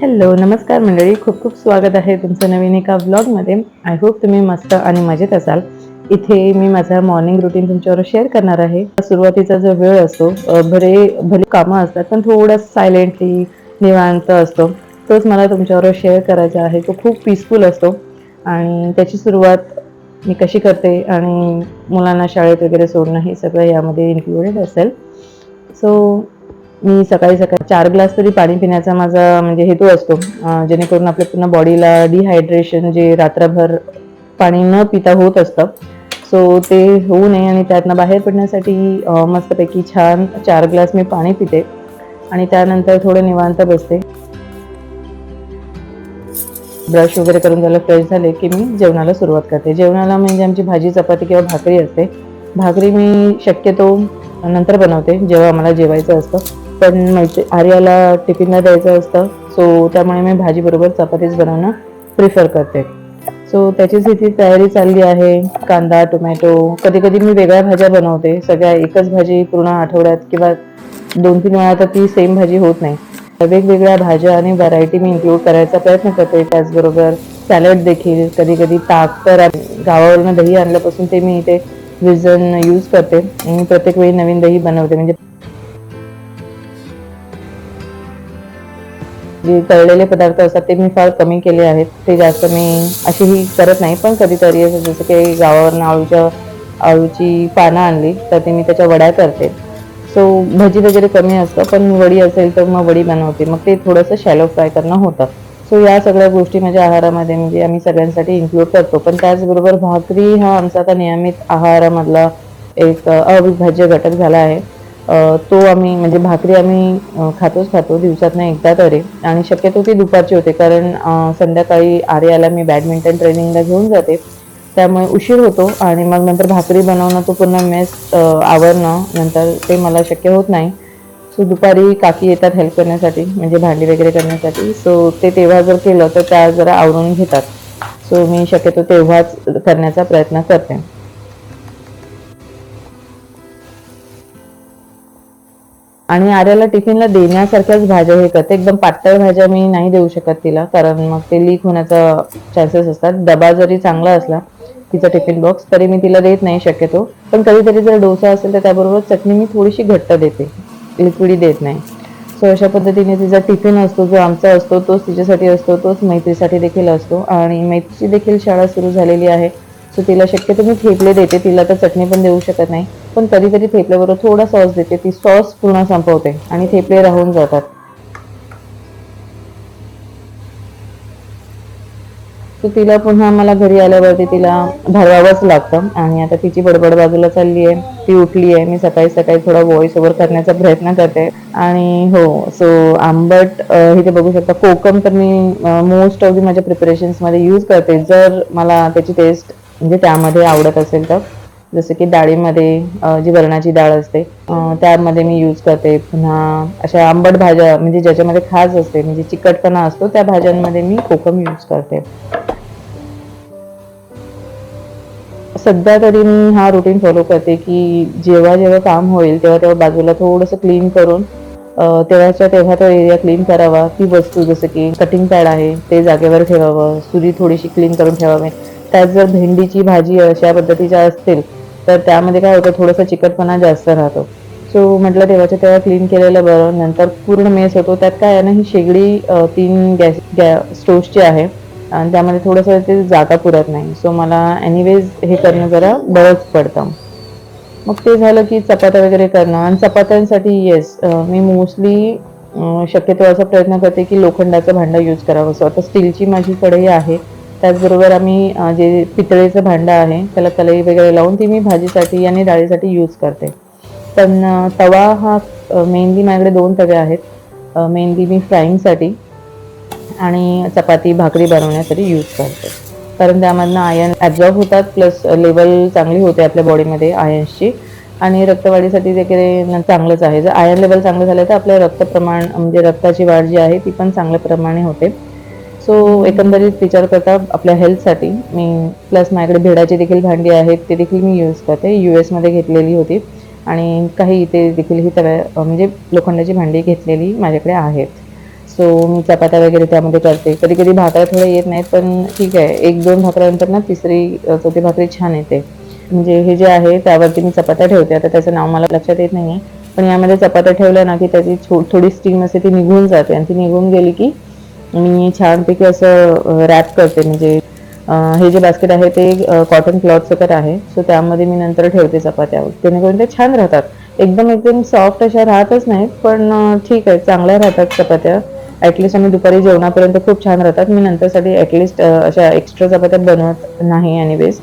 Hello नमस्कार मंडळी. खूप खूप स्वागत आहे तुमचं नवीन एका व्लॉगमध्ये आय होप तुम्ही मस्त आणि मजेत असाल. इथे मी माझा मॉर्निंग रुटीन तुमच्यावर शेअर करणार आहे. सुरुवातीचा जो वेळ असतो भरे भले भले कामं असतात पण थोडं सायलेंटली निवांत असतो. तोच मला तुमच्यावर शेअर करायचा आहे. तो खूप पीसफुल असतो. आणि त्याची सुरुवात मी कशी करते आणि मुलांना शाळेत वगैरे सोडणं हे सगळं यामध्ये इन्क्लुडेड असेल. सो मी सकाळी सकाळी चार ग्लास तरी पाणी पिण्याचा माझा म्हणजे हेतू असतो. जेणेकरून आपल्या पूर्ण बॉडीला डिहायड्रेशन जे रात्रभर पाणी न पिता होत असतं. सो ते होऊ नये आणि त्यातनं बाहेर पडण्यासाठी मस्तपैकी छान चार ग्लास मी पाणी पिते. आणि त्यानंतर थोडं निवांत बसते. ब्रश वगैरे करून त्याला फ्रेश झाले की मी जेवणाला सुरुवात करते. जेवणाला म्हणजे आमची भाजी चपाती किंवा भाकरी असते. भाकरी मी शक्यतो नंतर बनवते जेव्हा आम्हाला जेवायचं असतं. पण मैत्री आर्याला टिफिनला द्यायचं असतं. सो त्यामुळे मी भाजीबरोबर चपातीच बनवणं प्रिफर करते. सो त्याचीच इथे तयारी चालली आहे. कांदा टोमॅटो कधी कधी मी वेगळ्या भाज्या बनवते. सगळ्या एकच भाजी पूर्ण आठवड्यात किंवा दोन तीन वेळा तर ती सेम भाजी होत नाही. वेगवेगळ्या भाज्या आणि व्हरायटी मी इन्क्लूड करायचा प्रयत्न करते. त्याचबरोबर सॅलड देखील. कधी कधी ताक तर गावावरून दही आणल्यापासून ते मी इथे विजन यूज करते. आणि प्रत्येक वेळी नवीन दही बनवते. म्हणजे जे तळलेले पदार्थ असतात ते मी फार कमी केले आहेत. ते जास्त मी अशीही करत नाही पण कधीतरी असं जसं की गावावरून आळूच्या आळूची पानं आणली तर ते मी त्याच्या वड्या करते. सो भजी वगैरे कमी असतं पण वडी असेल तर मग वडी बनवते. मग ते थोडंसं शॅलो फ्राय करणं होतं. सो या सगळ्या गोष्टी माझ्या आहारामध्ये म्हणजे आम्ही सगळ्यांसाठी इन्क्लूड करतो. पण त्याचबरोबर भाकरी हा आमचा आता नियमित आहारामधला एक अविभाज्य घटक झाला आहे. तो आम्ही म्हणजे भाकरी आम्ही खातोच खातो दिवसातनं एकदा तरी. आणि शक्यतो ती दुपारची होते कारण संध्याकाळी आर्याला मी बॅडमिंटन ट्रेनिंगला घेऊन जाते. त्यामुळे उशीर होतो आणि मग नंतर भाकरी बनवणं तो पूर्ण मेस आवरणं नंतर ते मला शक्य होत नाही. सो दुपारी काकी येतात हेल्प करण्यासाठी म्हणजे भांडी वगैरे करण्यासाठी. सो ते तेव्हा जर केलं तर त्या जरा आवरून घेतात. सो मी शक्यतो तेव्हाच करण्याचा प्रयत्न करते. आणि आर्याला टिफिनला देण्यासारख्याच भाज्या हे करते. एकदम पातळ भाज्या मी नाही देऊ शकत तिला कारण मग ते लीक होण्याचा चान्सेस असतात. डबा जरी चांगला असला तिचा टिफिन बॉक्स तरी मी तिला देत नाही शक्यतो. पण कधीतरी जर डोसा असेल तर त्याबरोबर चटणी मी थोडीशी घट्ट देते. लिक्विडी देत नाही. सो अशा पद्धतीने तिचा टिफिन असतो जो आमचा असतो तोच तिच्यासाठी असतो तोच मैत्रीसाठी देखील असतो. आणि मैत्रीची देखील शाळा सुरू झालेली आहे. सो तिला शक्यतो मी थेपले देते. तिला तर चटणी पण देऊ शकत नाही. पण कधीतरी थेपल्याबरोबर थोडा सॉस देते. ती सॉस पूर्ण संपवते आणि थेपले राहून जातात. तर तिला पुन्हा मला घरी आल्यावरती तिला भरवावंच लागतं. आणि आता तिची बडबड बाजूला चालली आहे. ती उठली आहे मी सकाळी सकाळी थोडा व्हॉइस ओव्हर करण्याचा प्रयत्न करते. आणि हो सो आंबट हे इथे बघू शकता. कोकम तर मी मोस्ट ऑफ दी माझ्या प्रिपरेशन्समध्ये यूज करते. जर मला त्याची टेस्ट म्हणजे त्यामध्ये आवडत असेल तर. जसं की डाळीमध्ये जी वरणाची डाळ असते त्यामध्ये मी यूज करते. पुन्हा अशा आंबट भाज्या म्हणजे ज्याच्यामध्ये खास असते म्हणजे चिकटपणा असतो त्या भाज्यांमध्ये मी कोकम यूज करते. सध्या तरी मी हा रुटीन फॉलो करते की जेव्हा जेव्हा काम होईल तेव्हा तेव्हा बाजूला थोडंसं क्लीन करून तेव्हाच्या तेव्हा तो एरिया क्लीन करावा. ती वस्तू जसं की कटिंग पॅड आहे ते जागेवर ठेवावं सुरी थोडीशी क्लीन करून ठेवावी. त्यात जर भेंडीची भाजी अशा पद्धतीच्या असतील तर त्यामध्ये काय होतं थोडासा चिकटपणा जास्त राहतो. सो म्हटलं तेव्हाच्या तेव्हा क्लीन केलेलं बरं नंतर पूर्ण मेस होतो. त्यात काय आहे ना ही शेगडी तीन गॅस गॅ स्टोव्हची आहे आणि त्यामध्ये थोडंसं ते जागा पुरत नाही. सो मला एनिवेज हे करणं जरा बरंच पडतं. मग ते झालं की चपात्या वगैरे करणं आणि चपात्यांसाठी येस मी मोस्टली शक्यतो असा प्रयत्न करते की लोखंडाचं भांडं यूज करावं. असं आता स्टीलची माझी कढई आहे. त्याचबरोबर आम्ही जे पितळेचं भांडं आहे त्याला कलई वगैरे लावून ती मी भाजीसाठी आणि डाळीसाठी यूज करते. पण तवा हा मेहंदी माझ्याकडे दोन तवे आहेत. मेहंदी मी फ्राईंगसाठी आणि चपाती भाकरी बनवण्यासाठी यूज करते. कारण त्यामधनं आयन ॲब्झॉर्ब होतात प्लस लेवल चांगली होते आपल्या बॉडीमध्ये आयन्सची आणि रक्तवाढीसाठी देखील चांगलंच आहे. जर आयर्न लेवल चांगलं झालं तर आपलं रक्तप्रमाण म्हणजे रक्ताची वाढ जी आहे ती पण चांगल्या प्रमाणे होते. सो एकंदरीत विचार करता आपल्या हेल्थसाठी मी प्लस माझ्याकडे भेडाची देखील भांडी आहेत ते देखील मी यूज करते. यू एसमध्ये घेतलेली होती आणि काही इथे देखील ही तव्या म्हणजे लोखंडाची भांडी घेतलेली माझ्याकडे आहेत. सो मी चपात्या वगैरे त्यामध्ये करते. कधी कधी भाकऱ्या थोड्या येत नाहीत पण ठीक आहे. एक दोन भाकऱ्यानंतर ना तिसरी चौथी भाकरी छान येते. म्हणजे हे जे आहे त्यावरती मी चपात्या ठेवते. आता त्याचं नाव मला लक्षात येत नाही पण यामध्ये चपात्या ठेवल्या ना की त्याची थोडी स्टीम असते ती निघून जाते. आणि ती निघून गेली की मी छानपैकी असं रॅप करते. म्हणजे हे जे बास्केट आहे ते कॉटन क्लॉथचं तर आहे. सो त्यामध्ये मी नंतर ठेवते चपात्या जेणेकरून ते छान राहतात. एकदम एकदम सॉफ्ट अशा राहतच नाहीत पण ठीक आहे चांगल्या राहतात चपात्या. ॲटलिस्ट आम्ही दुपारी जेवणापर्यंत खूप छान राहतात. मी नंतरसाठी ॲटलिस्ट अशा एक्स्ट्रा चपात्या बनवत नाही एनिवेज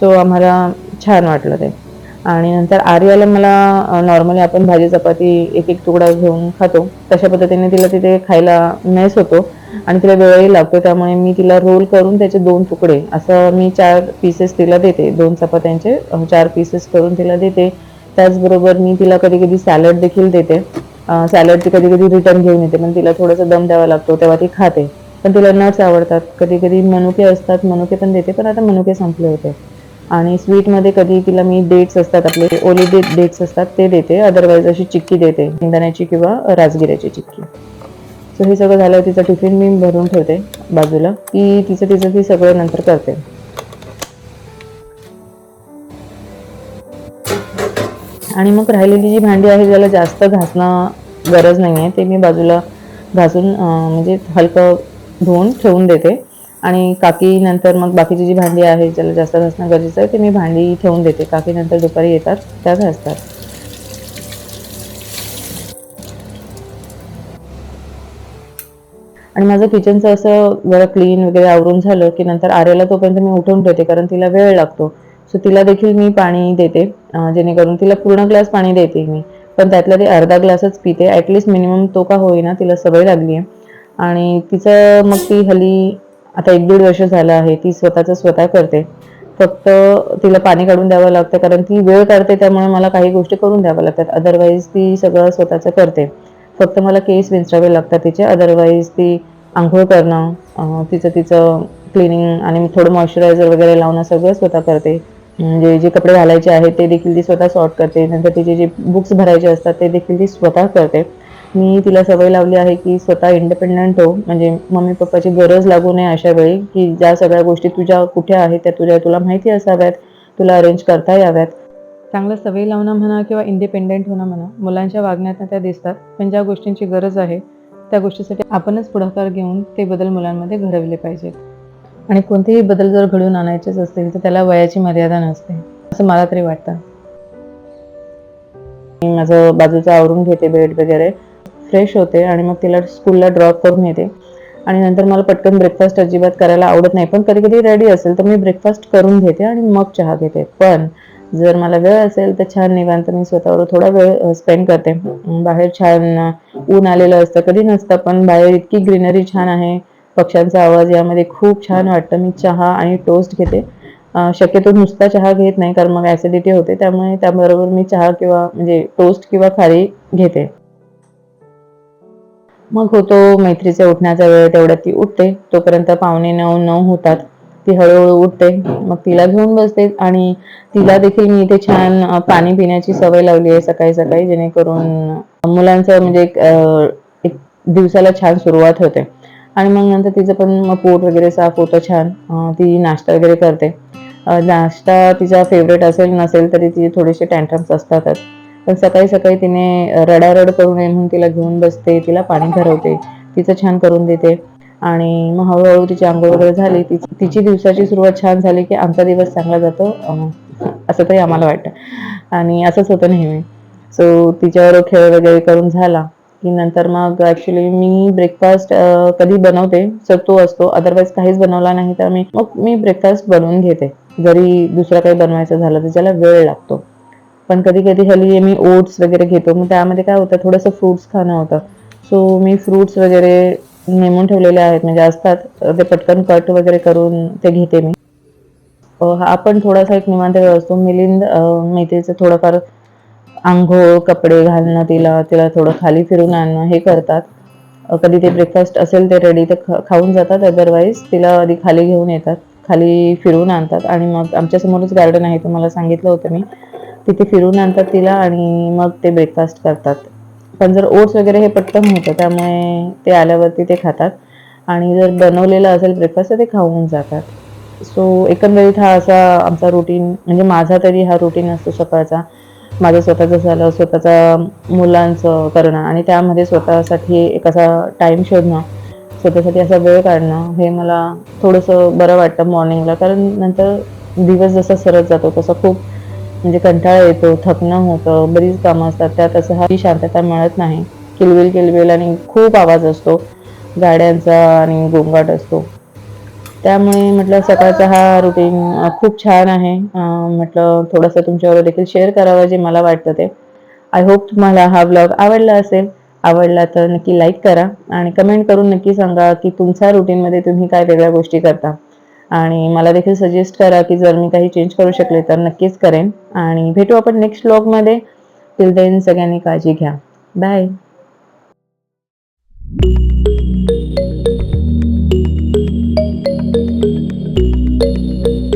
सो आम्हाला छान वाटलं ते. आणि नंतर आर्याला मला नॉर्मली आपण भाजी चपाती एक एक तुकडा घेऊन खातो. तशा पद्धतीने तिला तिथे खायला मेस होतो. आणि तिला वेळही लागतो. त्यामुळे मी तिला रोल करून त्याचे दोन तुकडे असं मी चार पीसेस तिला देते. दोन चपात्यांचे चार पीसेस करून तिला देते. त्याचबरोबर मी तिला कधी कधी सॅलड देखील देते. सॅलड ती कधी कधी रिटर्न घेऊन येते. पण तिला थोडासा दम द्यावा लागतो. तेव्हा ती खाते. पण तिला नट्स आवडतात. कधी कधी मनुके असतात. मनुके पण देते. पण आता मनुके संपले होते. आणि स्वीटमध्ये कधी तिला मी डेट्स असतात आपले ओली डेट डेट्स असतात ते देते. अदरवाईज अशी चिक्की देते. शेंगदाण्याची किंवा राजगिऱ्याची चिक्की. सो हे सगळं झालं तिचा टिफिन मी भरून ठेवते बाजूला. ती तिचं तिचं ती सगळं नंतर करते. आणि मग राहिलेली जी भांडी आहे ज्याला जास्त घासणं गरज नाही आहे ते मी बाजूला घासून म्हणजे हलकं धुवून ठेवून देते. आणि काकी नंतर मग बाकीची जी भांडी आहे ज्याला जास्त घासणं गरजेचं आहे ते मी भांडी ठेवून देते. काकी नंतर दुपारी येतात त्या घासतात. आणि माझं किचनचं असं जरा क्लीन वगैरे आवरून झालं की नंतर आर्याला तोपर्यंत मी उठवून ठेवते कारण तिला वेळ लागतो. सो तिला देखील मी पाणी देते जेणेकरून तिला पूर्ण ग्लास पाणी देते मी. पण त्यातला ती अर्धा ग्लासच पिते ॲटलिस्ट मिनिमम तो का होईना तिला सवय लागली आहे आणि तिचं मग ती हल्ली आता एक दीड वर्ष झालं आहे ती स्वतःचं स्वतः करते. फक्त तिला पाणी काढून द्यावं लागतं कारण ती वेळ काढते त्यामुळे मला काही गोष्टी करून द्याव्या लागतात. अदरवाईज ती सगळं स्वतःचं करते. फक्त मला केस विंचरावे लागतात तिचे. अदरवाईज ती आंघोळ करणं तिचं तिचं क्लिनिंग आणि थोडं मॉइश्चरायझर वगैरे लावणं सगळं स्वतः करते. म्हणजे जे कपडे घालायचे आहेत ते देखील ती स्वतः सॉर्ट करते. नंतर तिचे जे बुक्स भरायचे असतात ते देखील ती स्वतः करते. मी तिला सवय लावली आहे की स्वतः इंडिपेंडंट हो. म्हणजे मम्मी पप्पाची गरज लागू नये अशा वेळी की ज्या सगळ्या गोष्टी तुझ्या कुठे आहेत त्या तुझ्या तुला माहिती असाव्यात. तुला अरेंज करता याव्यात. चांगल्या सवयी लावणं म्हणा किंवा इंडिपेंडेंट होणं म्हणा मुलांच्या वागण्यात त्या दिसतात. पण ज्या गोष्टींची गरज आहे त्या गोष्टीसाठी आपणच पुढाकार घेऊन ते बदल मुलांमध्ये घडवले पाहिजेत. आणि कोणतेही बदल जर घडवून आणायचेच असतील तर त्याला वयाची मर्यादा नसते. असं मला तरी वाटतं. मी माझं बाजूचं आवरून घेते बेड वगैरे. फ्रेश होते आणि मग तिला स्कूलला ड्रॉप करून येते. आणि नंतर मला पटकन ब्रेकफास्ट अजिबात करायला आवडत नाही. पण कधी कधी रेडी असेल तर मी ब्रेकफास्ट करून घेते आणि मग चहा घेते. पण जर मला वेळ असेल तर छान निवांत मी स्वतःवर थोडा वेळ स्पेंड करते. बाहेर छान ऊन आलेलं असतं. कधी नसतं पण बाहेर इतकी ग्रीनरी छान आहे. पक्ष्यांचा आवाज यामध्ये खूप छान वाटतं. मी चहा आणि टोस्ट घेते. शक्यतो नुसता चहा घेत नाही कारण मग ॲसिडिटी होते. त्यामुळे त्याबरोबर मी चहा किंवा म्हणजे टोस्ट किंवा खारी घेते. मग होतो मैत्रीचे उठण्याचा वेळ तेवढ्यात ती उठते. तोपर्यंत पाहुणे नऊ नऊ होतात. ती हळूहळू उठते. मग तिला घेऊन बसते आणि तिला देखील मी इथे छान पाणी पिण्याची सवय लावली आहे सकाळी सकाळी जेणेकरून मुलांचं म्हणजे एक, दिवसाला छान सुरुवात होते. आणि मग नंतर तिचं पण मग पोट वगैरे साफ होतं छान. ती नाश्ता वगैरे करते. नाश्ता तिचा फेवरेट असेल नसेल तरी तिचे थोडेसे टँट्रम्स असतातच. पण सकाळी सकाळी तिने रडारड करू नये म्हणून तिला घेऊन बसते तिला पाणी भरवते तिचं छान करून देते. आणि मग हळूहळू तिची आंघोळ वगैरे झाली. तिची दिवसाची सुरुवात छान झाली की आमचा दिवस चांगला जातो. असं तरी आम्हाला वाटतं. आणि असंच होतं नेहमी. सो तिच्यावर खेळ वगैरे करून झाला की नंतर मग ऍक्च्युली मी ब्रेकफास्ट कधी बनवते सत्तू असतो. अदरवाईज काहीच बनवला नाही तर मी मग मी ब्रेकफास्ट बनवून घेते. जरी दुसरं काही बनवायचं झालं तर ज्याला वेळ लागतो. पण कधी कधी हल्ली मी ओट्स वगैरे घेतो. मग त्यामध्ये काय होतं थोडंसं फ्रुट्स खाणं होतं. सो मी फ्रुट्स वगैरे नेमून ठेवलेले आहेत. म्हणजे असतात ते पटकन कट वगैरे करून ते घेते मी. आपण हा थोडासा एक निवांत वेळ असतो. मिलिंद मेथीचं मैत्रीचं थोडंफार आंघोळ कपडे घालणं तिला तिला थोडं खाली फिरून आणणं हे करतात. कधी ते ब्रेकफास्ट असेल ते रेडी तर खाऊन जातात. अदरवाईज तिला आधी खाली घेऊन येतात. खाली फिरून आणतात. आणि मग आमच्यासमोरच गार्डन आहे तुम्हाला सांगितलं होतं मी. तिथे फिरून आणतात तिला आणि मग ते ब्रेकफास्ट करतात. पण जर ओट्स वगैरे हे पटकन होतं त्यामुळे ते आल्यावरती ते खातात. आणि जर बनवलेलं असेल ब्रेकफास्ट तर ते खाऊन जातात. सो एकंदरीत हा असा आमचा रुटीन म्हणजे माझा तरी हा रुटीन असतो सकाळचा माझं स्वतःचं झालं स्वतःचा मुलांचं करणं आणि त्यामध्ये स्वतःसाठी एक असा टाईम शोधणं स्वतःसाठी असा वेळ काढणं हे मला थोडंसं बरं वाटतं मॉर्निंगला कारण नंतर दिवस जसा सरत जातो तसा खूप म्हणजे कंटाळा येतो थकणं होतं बरीच कामं असतात त्यात असं हा शांतता मिळत नाही. किलबिल किलबिल आणि खूप आवाज असतो. गाड्यांचा आणि गोंगाट असतो. त्यामुळे म्हटलं सकाळचा हा रुटीन खूप छान आहे. म्हटलं थोडंसं तुमच्यावर देखील शेअर करावं जे मला वाटतं ते. आय होप तुम्हाला हा ब्लॉग आवडला असेल. आवडला तर नक्की लाईक करा आणि कमेंट करून नक्की सांगा की तुमच्या रुटीनमध्ये तुम्ही काय वेगळ्या गोष्टी करता. आणि मला देखील सजेस्ट करा की जर मी काही चेंज करू शकले तर नक्कीच करेन. आणि भेटू आपण नेक्स्ट ब्लॉगमध्ये टिल देन सगळ्यांनी काळजी घ्या. बाय